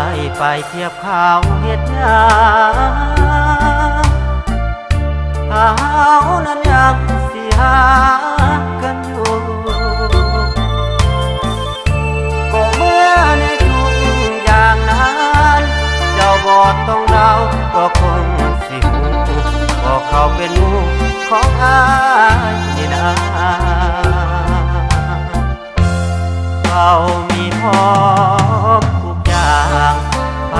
ายไปเทียบเขาเฮ็ดยาเฮานั้นยังสิหากันอยู่ก็เมื่อในทุกอย่างนั้น เจ้าบอดต้องเดาก็คงสิหูก็เขาเป็นหมูของอายนี่นะ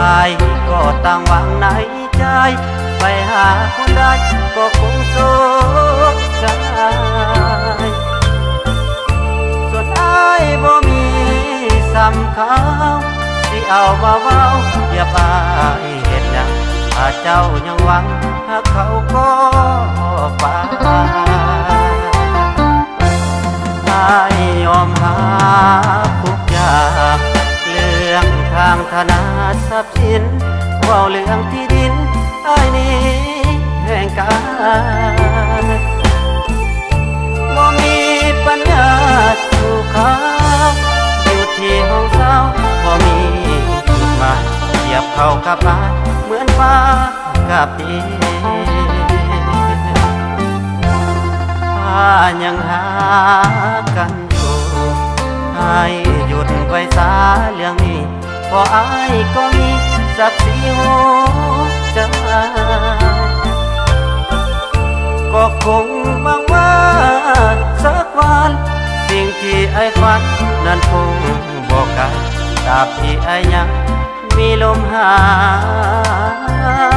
ไปก็ตั้งหวังในใจ ไปหาคนใดก็คงโศกใจส่วนอายบ่มีสำคัญสิเอามาเว้าอย่าไปเห็นหยังถ้าเจ้ายังหวังหากเขาก็ไปอายยอมหาทุกอย่างเรื่องทางธนา ทรัพย์สินเว่าเรื่องที่ดินอายนี้แห่งการบ่มีปัญญาสู่ขาอยู่ที่ห้องเศร้าบ่มีจุดหมายเทียบเขากับอายเหมือนฟ้ากับดินถ้ายังหา พราะอายก็มีสักดิ์ศรีหัวใจก็คงบางว่าสักวันสิ่งที่ไอ้ฝันนั้นคงบอกกันตราบที่ไอ้ยังมีลมหาย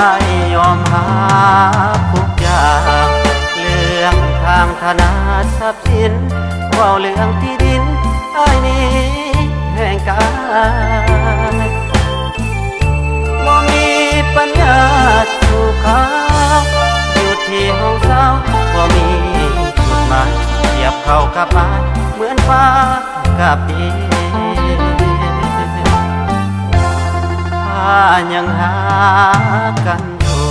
ายยอมหาทุกอย่างเรื่องทางธนาทรัพย์สินว่าเรื่องที่ดินไอายนี้แห่งการบ่มีปัญญาสู่เขาอยู่ที่ห้องเศร้าบ่มีจุดหมายเทียบเขากับอายเหมือนฟ้ากับดิน ยังหากันอยู่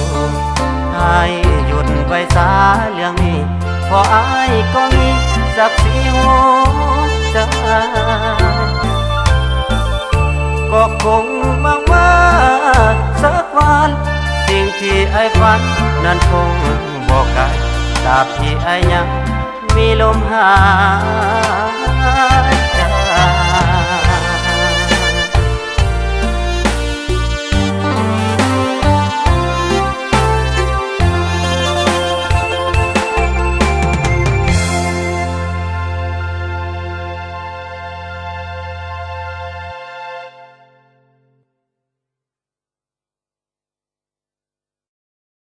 ให้หยุดไว้สาเรื่องนี้เพราะอายก็มีสักดิ์ศรีหัวใจก็คงหวังว่าสักวันสิ่งที่ไอ้ฝันนั้นคงบอกกันตราบที่ไอ้ยังมีลมหาย